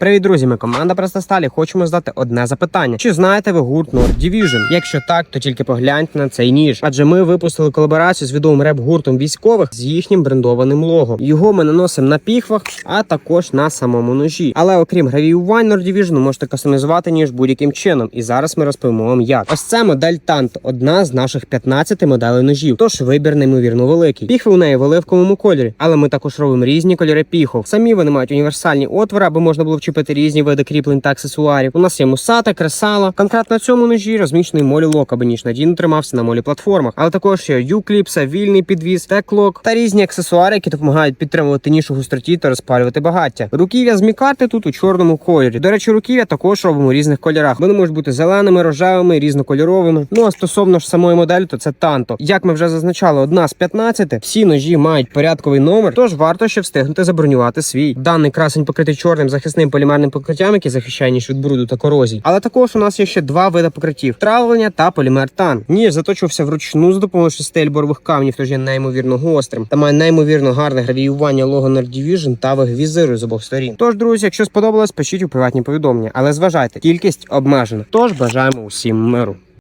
Привіт, друзі! Ми команда Престасталі. Хочемо задати одне запитання: чи знаєте ви гурт Nord Division? Якщо так, то тільки погляньте на цей ніж. Адже ми випустили колаборацію з відомим реп-гуртом військових з їхнім брендованим лого. Його ми наносимо на піхвах, а також на самому ножі. Але окрім гравіювань Nord Division, можете кастомізувати ніж будь-яким чином. І зараз ми розповімо вам як. Ось це модель Тант, одна з наших 15 моделей ножів. Тож вибір неймовірно великий. Піхви у неї в оливковому кольорі, але ми також робимо різні кольори піхов. Самі вони мають універсальні отвори, аби можна було вчепити різні види кріплень та аксесуарів. У нас є мусата, кресала. Конкретно на цьому ножі розміщений молі лок, аби ніж надійно тримався на молі платформах. Але також є юкліпса, вільний підвіз, теклок та різні аксесуари, які допомагають підтримувати ніж у густроті та розпалювати багаття. Руків'я з мікарти тут у чорному кольорі. До речі, руків'я також робимо у різних кольорах. Вони можуть бути зеленими, рожевими, різнокольоровими. Ну а стосовно ж самої моделі, то це танто. Як ми вже зазначали, одна з 15. Всі ножі мають порядковий номер, тож варто ще встигнути забронювати свій. Даний красень покритий чорним захисним полімерним покриттям, який захищає ніж від бруду та корозії. Але також у нас є ще два види покриттів: травлення та полімер тан. Ніж заточувався вручну з допомогою шести ельборових камнів, тож є неймовірно гострим та має неймовірно гарне гравіювання лого Division та вигвізиру з обох сторін. Тож, друзі, якщо сподобалось, пишіть у приватні повідомлення, але зважайте, кількість обмежена. Тож бажаємо усім миру.